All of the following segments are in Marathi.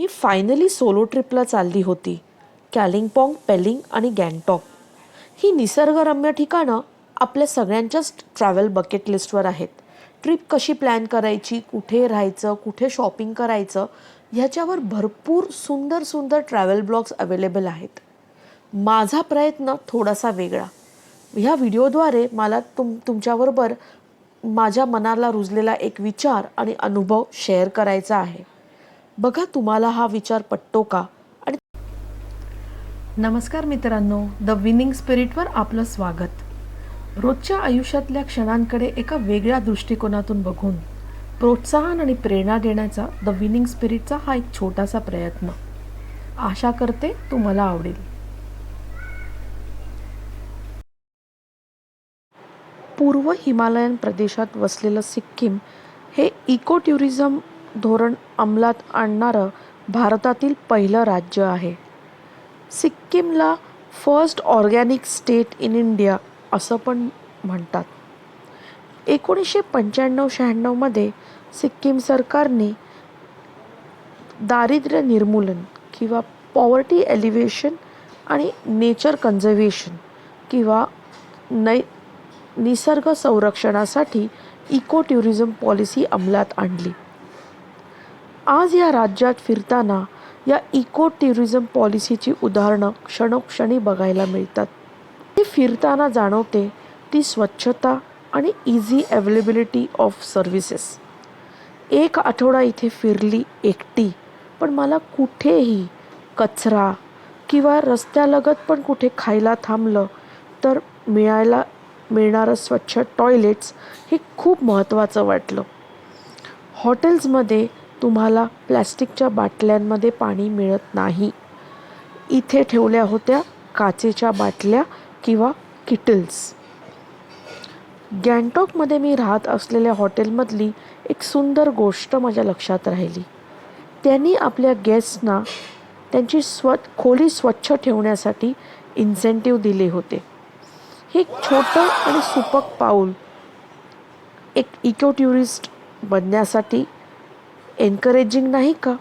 मी फायनली सोलो ट्रिपला चालली होती. कॅलिंगपॉंग पेलिंग आणि गँगटॉक ही निसर्गरम्य ठिकाणं आपल्या सगळ्यांच्याच ट्रॅव्हल बकेट लिस्टवर आहेत. ट्रिप कशी प्लॅन करायची कुठे राहायचं कुठे शॉपिंग करायचं ह्याच्यावर भरपूर सुंदर सुंदर ट्रॅव्हल ब्लॉग्स अवेलेबल आहेत. माझा प्रयत्न थोडासा वेगळा. ह्या व्हिडिओद्वारे मला तुम तुमच्याबरोबर माझ्या मनाला रुजलेला एक विचार आणि अनुभव शेअर करायचा आहे. बघा तुम्हाला हा विचार पटतो का? आणि नमस्कार मित्रांनो द विनिंग स्पिरिटवर आपलं स्वागत. रोजच्या आयुष्यातल्या क्षणांकडे एका वेगळ्या दृष्टिकोनातून बघून प्रोत्साहन आणि प्रेरणा देण्याचा द विनिंग स्पिरिटचा हा एक छोटासा प्रयत्न. आशा करते तुम्हाला आवडेल. पूर्व हिमालयन प्रदेशात वसलेलं सिक्कीम हे इको टुरिझम धोरण अंमलात आणणारं भारतातील पहिलं राज्य आहे. सिक्कीमला first organic state in India असं पण म्हणतात. एकोणीसशे पंच्याण्णव शहाण्णवमध्ये सिक्कीम सरकारने दारिद्र्य निर्मूलन किंवा पॉवर्टी एलिव्हेशन आणि नेचर कन्झर्वेशन किंवा नै निसर्ग संरक्षणासाठी इको टुरिझम पॉलिसी अंमलात आणली. आज या राज्यात फिरताना या इको टुरिझम पॉलिसीची उदाहरणं क्षणोक्षणी बघायला मिळतात. ती फिरताना जाणवते ती स्वच्छता आणि इझी अवेलेबिलिटी ऑफ सर्व्हिसेस एक आठवडा इथे फिरली एकटी पण मला कुठेही कचरा किंवा रस्त्यालगत पण कुठे खायला थांबलं तर मिळायला मिळणारं स्वच्छ टॉयलेट्स हे खूप महत्त्वाचं वाटलं. हॉटेल्समध्ये तुम्हाला प्लॅस्टिकच्या बाटल्यांमध्ये पाणी मिळत नाही. इथे ठेवल्या होत्या काचेच्या बाटल्या किंवा किटल्स. गँगटॉकमध्ये मी राहत असलेल्या हॉटेलमधली एक सुंदर गोष्ट माझ्या लक्षात राहिली. त्यांनी आपल्या गेस्टना त्यांची स्व खोली स्वच्छ ठेवण्यासाठी इन्सेंटिव्ह दिले होते. हे एक छोटं आणि सुपक पाऊल एक इको टुरिस्ट बनण्यासाठी एनकरेजिंग नाही का?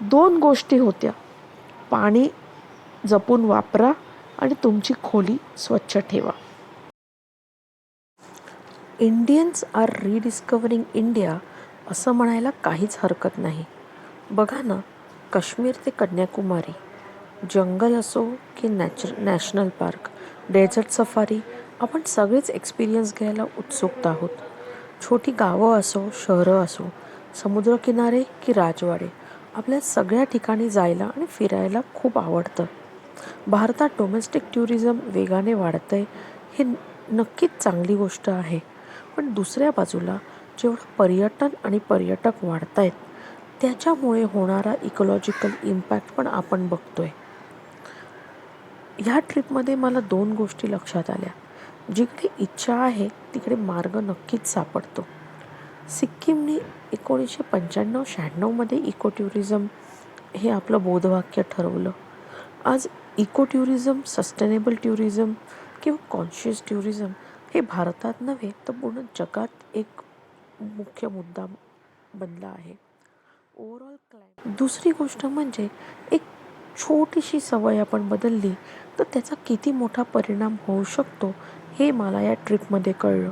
दोन गोष्टी होत्या. पाणी जपून वापरा आणि तुमची खोली स्वच्छ ठेवा. इंडियन्स आर रिडिस्कवरिंग इंडिया असं म्हणायला काहीच हरकत नाही. बघा ना काश्मीर ते कन्याकुमारी. जंगल असो की nature national park desert safari आपण सगळेच एक्सपिरियन्स घ्यायला उत्सुक आहोत. छोटी गावं असो शहरं असो समुद्रकिनारे की राजवाडे. आपल्या सगळ्या ठिकाणी जायला आणि फिरायला खूप आवडतं. भारतात डोमेस्टिक टुरिझम वेगाने वाढतं आहे हे नक्कीच चांगली गोष्ट आहे. पण दुसऱ्या बाजूला जेवढं पर्यटन आणि पर्यटक वाढत आहेत त्याच्यामुळे होणारा इकोलॉजिकल इम्पॅक्ट पण आपण बघतोय. ह्या ट्रिपमध्ये मला दोन गोष्टी लक्षात आल्या. जिकडे इच्छा आहे तिकडे मार्ग नक्कीच सापडतो. सिक्कीमने एकोणीसशे पंच्याण्णव शहाण्णवमध्ये इको टुरिझम हे आपलं बोधवाक्य ठरवलं. आज इको टुरिझम सस्टेनेबल टुरिझम किंवा कॉन्शियस टुरिझम हे भारतात नव्हे तर पूर्ण जगात एक मुख्य मुद्दा बनला आहे. ओव्हरऑल क्लाय दुसरी गोष्ट म्हणजे एक छोटीशी सवय आपण बदलली तर त्याचा किती मोठा परिणाम होऊ शकतो हे मला या ट्रिपमध्ये कळलं.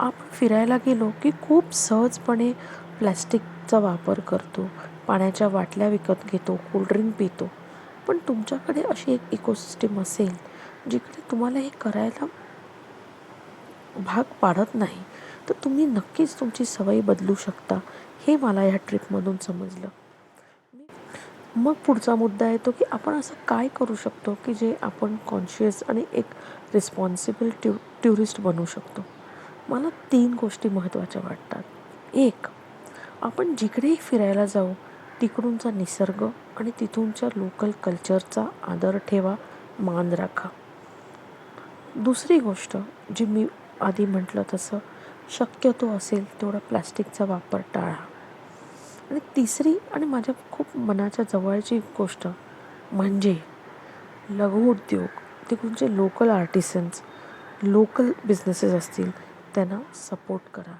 आपण फिरायला गेलो की खूप सहजपणे प्लॅस्टिकचा वापर करतो. पाण्याच्या बाटल्या विकत घेतो कोल्ड्रिंक पितो. पण तुमच्याकडे अशी एक इकोसिस्टीम असेल जिकडे तुम्हाला हे करायला भाग पाडत नाही तर तुम्ही नक्कीच तुमची सवय बदलू शकता. हे मला ह्या ट्रिपमधून समजलं. मग पुढचा मुद्दा येतो की आपण असं काय करू शकतो की जे आपण कॉन्शियस आणि एक रिस्पॉन्सिबल ट्यु ट्युरिस्ट बनू शकतो? मला तीन गोष्टी महत्त्वाच्या वाटतात. एक आपण जिकडेही फिरायला जाऊ तिकडूनचा निसर्ग आणि तिथूनच्या लोकल कल्चरचा आदर ठेवा मान राखा. दुसरी गोष्ट जी मी आधी म्हटलं तसं शक्यतो असेल तेवढा प्लॅस्टिकचा वापर टाळा. आणि तिसरी आणि माझ्या खूप मनाच्या जवळची गोष्ट म्हणजे लघुउद्योग तिकडूनचे लोकल आर्टिसन्स लोकल बिझनेसेस असतील त्यांना सपोर्ट करा.